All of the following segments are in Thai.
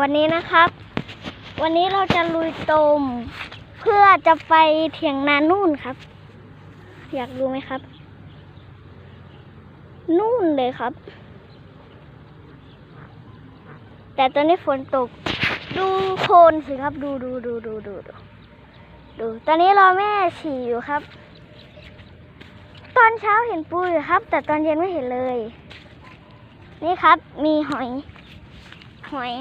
วันนี้นะครับ วันนี้เราจะลุยตม เพื่อจะไปเถียงนานู่นครับ อยากดูไหมครับ นู่นเลยครับ แต่ตอนนี้ฝนตก ดูโคนสิครับ ดูดูดูดูดูดูดู ตอนนี้เราแม่ฉี่อยู่ครับ ตอนเช้าเห็นปูอยู่ครับ แต่ตอนเย็นไม่เห็นเลย นี่ครับ มีหอย หอย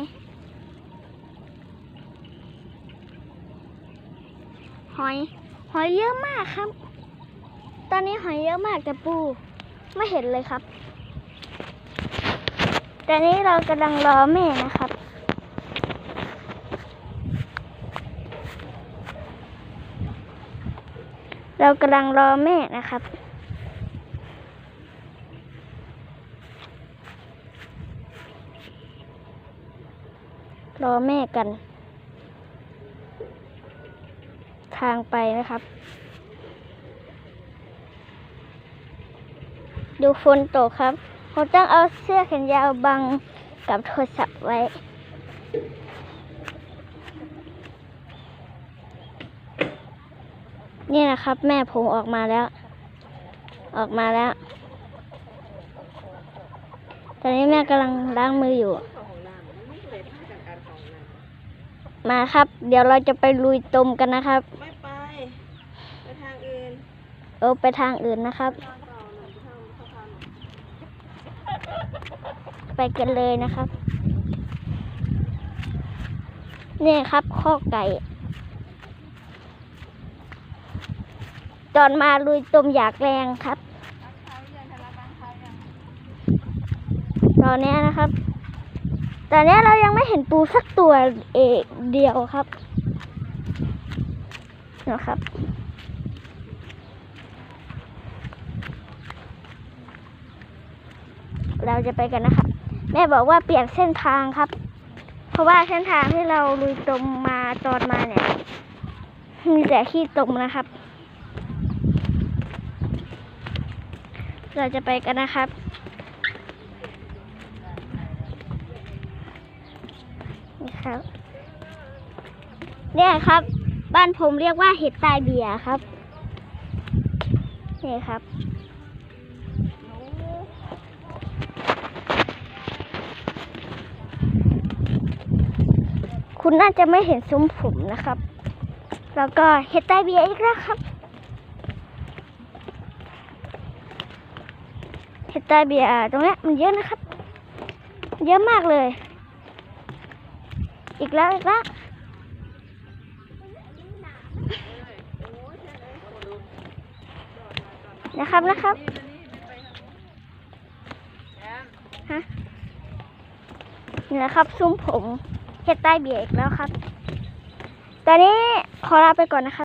หอย หอยเยอะมากครับ ตอนนี้หอยเยอะมากแต่ปูไม่เห็นเลยครับแต่นี้เรากำลังรอแม่นะครับ เรากำลังรอแม่นะครับรอแม่กัน ทางไปนะครับ ดูฝนตกครับผมต้องเอาเสื้อแขนยาวบังกับโทรศัพท์ไว้ นี่นะครับ แม่ผมออกมาแล้ว ออกมาแล้ว ตอนนี้แม่กำลังล้างมืออยู่ มาครับ เดี๋ยวเราจะไปลุยตมกันนะครับ ไม่ไป ไปทางอื่น เออไปทางอื่นนะครับ ไปกันเลยนะครับเนี่ยครับข้อไก่ ตอนมาลุยตมอยากแรงครับ ตอนนี้นะครับ ตอนนี้เรายังไม่เห็นปูสักตัวเอกเดียวครับนะครับ เราจะไปกันนะครับแม่บอกว่าเปลี่ยนเส้นทางครับ เพราะว่าเส้นทางที่เราลุยตรงมาตอนมาเนี่ย มีแต่ขี้ตมนะครับ เราจะไปกันนะครับนี่ครับเนี่ยครับ บ้านผมเรียกว่าเห็ดตายเบียครับนี่ครับ คุณน่าจะไม่เห็นซุ้มผมนะครับ แล้วก็เห็ดใต้เบียอีกแล้วครับเห็ดใต้เบียตรงนี้มันเยอะนะครับ เยอะมากเลย อีกแล้วอีกแล้วนะครับนะครับ ฮะนี่แหละครับซุ้มผมเห็ดใต้เบียร์อีกแล้วครับ ตอนนี้ขอลาไปก่อนนะคะ